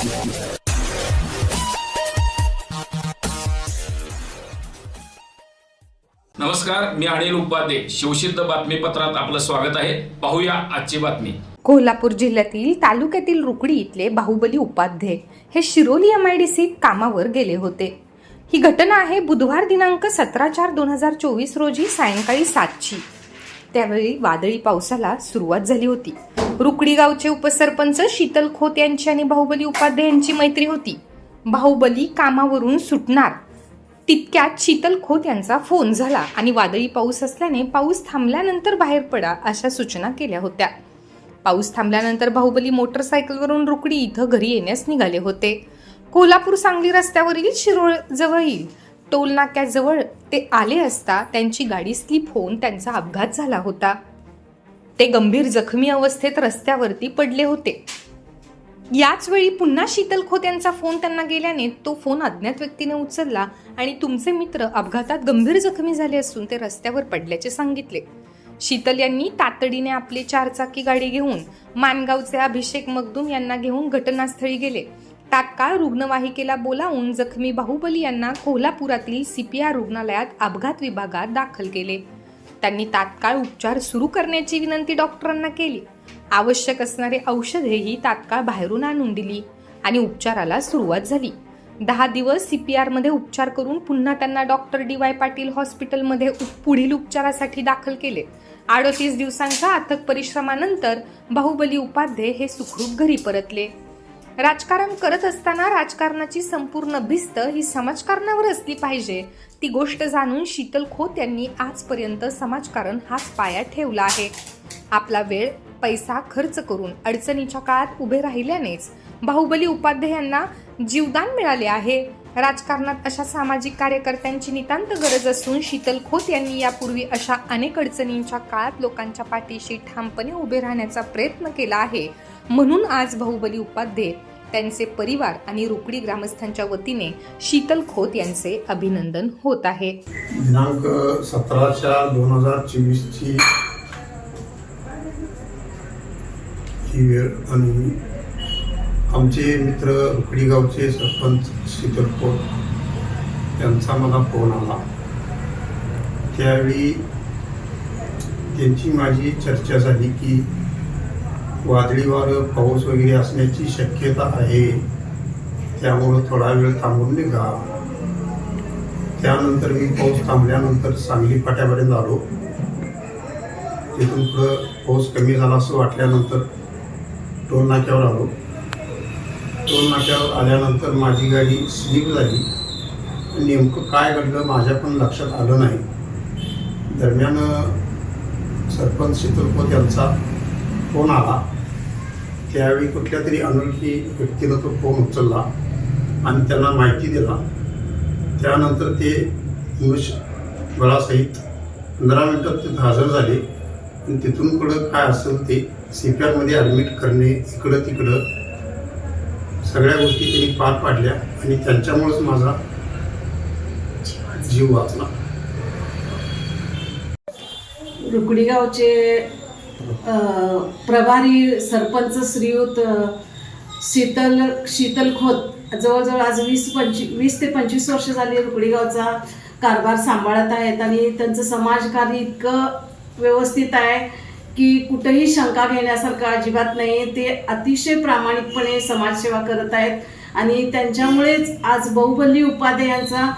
नमस्कार मी अनिल उपाध्ये. शिवसिद्ध बातमीपत्रात आपलं स्वागत आहे. पाहूया आजची बातमी. कोल्हापूर जिल्ह्यातील तालुक्यातील रुकडी इथले बाहुबली उपाध्ये हे शिरोली एम आय डी सीत कामावर गेले होते. ही घटना आहे बुधवार दिनांक सतरा चार दोन हजार चोवीस रोजी सायंकाळी सातची. त्यावेळी वादळी पावसाला सुरुवात झाली होती. रुकडी गावचे उपसरपंच शीतल खोत यांची आणि बाहुबली उपाध्ये यांची मैत्री होती. बाहुबली कामावरून सुटणार. तितक्यात शीतल खोत यांचा फोन झाला आणि वादळी पाऊस असल्याने पाऊस थांबल्यानंतर बाहेर पडा अशा सूचना केल्या होत्या. पाऊस थांबल्यानंतर बाहुबली मोटरसायकलवरून रुकडी इथं घरी येण्यास निघाले होते. कोल्हापूर सांगली रस्त्यावरील शिरोळ जवळील टोल नाक्याजवळ ते आले असता त्यांची गाडी स्लिप होऊन त्यांचा अपघात झाला होता. ते गंभीर जखमी अवस्थेत रस्त्यावरती पडले होते. याच वेळी पुन्हा शीतल खोत यांचा फोन त्यांना गेल्याने तो फोन अज्ञात व्यक्तीने उचलला आणि तुमचे मित्र अपघातात गंभीर जखमी झाले असून ते रस्त्यावर पडल्याचे सांगितले. शीतल यांनी तातडीने आपली चारचाकी गाडी घेऊन मानगावचे अभिषेक मगदूम यांना घेऊन घटनास्थळी गेले. तात्काळ रुग्णवाहिकेला बोलावून जखमी बाहुबली यांना कोल्हापुरातील सीपीआर रुग्णालयात अपघात विभागात दाखल केले. त्यांनी तात्काळ उपचार सुरू करण्याची विनंती डॉक्टरांना केली. आवश्यक असणारे औषधेही तात्काळ बाहेरून आणून दिली आणि उपचाराला सुरुवात झाली. दहा दिवस सी पी आरमध्ये उपचार करून पुन्हा त्यांना डॉक्टर डी वाय पाटील हॉस्पिटलमध्ये पुढील उपचारासाठी दाखल केले. अडोतीस दिवसांच्या अथक परिश्रमानंतर बाहुबली उपाध्ये हे सुखरूप घरी परतले. राजकारण करत असताना राजकारणाची संपूर्ण भिस्त ही समाजकारणावर असली पाहिजे. ती गोष्ट जाणून शीतल खोत यांनी आजपर्यंत समाजकारण हाच पाया ठेवला आहे. आपला वेळ पैसा खर्च करून अडचणीच्या काळात उभे राहिल्यानेच बाहुबली उपाध्याय यांना जीवदान मिळाले आहे. राजकारणात अशा सामाजिक कार्यकर्त्यांची नितांत गरज असून शीतल खोत यांनी यापूर्वी अशा अनेक अडचणींच्या काळात लोकांच्या पाठीशी ठामपणे उभे राहण्याचा प्रयत्न केला आहे. म्हणून आज बाहुबली उपाध्ये त्यांचे परिवार आणि रुकडी ग्रामस्थांच्या वतीने शीतल खोत यांचे अभिनंदन होत आहे. दिनांक सतरा चार दोन हजार चोवीसची ही वेळ आणि आमचे मित्र रुकडी गावचे सरपंच शीतल खोत यांचा मला फोन आला. त्यावेळी त्यांची माझी चर्चा झाली की वादळी वारं पाऊस वगैरे असण्याची शक्यता आहे. त्यामुळं थोडा वेळ थांबून निघा. त्यानंतर मी पाऊस थांबल्यानंतर सांगली फाट्यापर्यंत आलो. तिथून पुढं पाऊस कमी झाला असं वाटल्यानंतर टोल नाक्यावर आलो. टोल नाक्यावर आल्यानंतर माझी गाडी स्लिप झाली. नेमकं काय घडलं माझ्या पण लक्षात आलं नाही. दरम्यान सरपंच शीतलपत यांचा फोन आला. त्यावेळी कुठल्या तरी अनोळखी व्यक्तीनं तो फोन उचलला आणि त्यांना माहिती दिला. त्यानंतर ते मनुष्यबळासहित पंधरा मिनटात तिथं हजर झाले. आणि तिथून पुढं काय असेल ते सी पी आरमध्ये ॲडमिट करणे इकडं तिकडं सगळ्या गोष्टी त्यांनी पार पाडल्या आणि त्यांच्यामुळेच माझा जीव वाचला. रुकडी गावचे प्रभारी सरपंच श्रीयुत शीतल शीतल खोत. जवळजवळ आज वीस पंचवीस वीस ते पंचवीस वर्ष झाली रुकडीगावचा कारभार सांभाळत आहेत आणि त्यांचं समाजकार्य इतकं व्यवस्थित आहे की कुठंही शंका घेण्यासारखं अजिबात नाही ते अतिशय प्रामाणिकपणे समाजसेवा करत आहेत आणि त्यांच्यामुळेच आज बहुबली उपाध्यायांचा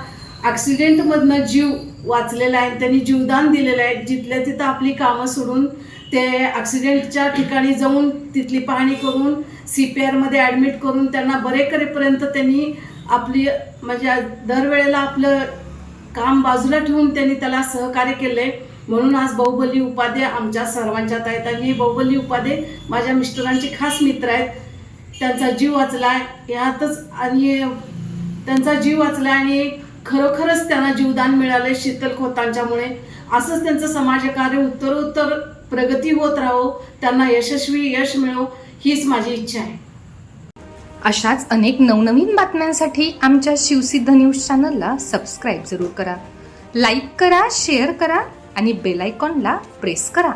ॲक्सिडेंटमधनं जीव वाचलेलं आहे त्यांनी जीवदान दिलेलं आहे. जिथल्या तिथं आपली कामं सोडून ते ॲक्सिडेंटच्या ठिकाणी जाऊन तिथली पाहणी करून सी पी आरमध्ये ॲडमिट करून त्यांना बरे करेपर्यंत त्यांनी आपली म्हणजे दरवेळेला आपलं काम बाजूला ठेवून त्यांनी त्याला सहकार्य केले म्हणून आज बाहुबली उपाध्ये आमच्या सर्वांच्यात आहेत आणि हे बाहुबली उपाध्ये माझ्या मिस्टरांचे खास मित्र आहेत. त्यांचा जीव वाचला ह्यातच आणि त्यांचा जीव वाचला आणि खरोखरच त्यांना जीवदान मिळालं शीतल खोतांच्यामुळे. असंच त्यांचं समाजकार्य उत्तरोत्तर प्रगती होत राहो त्यांना यशस्वी यश मिळो हीच माझी इच्छा आहे. अशाच अनेक नवनवीन बातम्यांसाठी आमच्या शिवसिद्ध न्यूज चॅनलला सबस्क्राईब जरूर करा. लाईक करा शेअर करा आणि बेलायकॉनला प्रेस करा.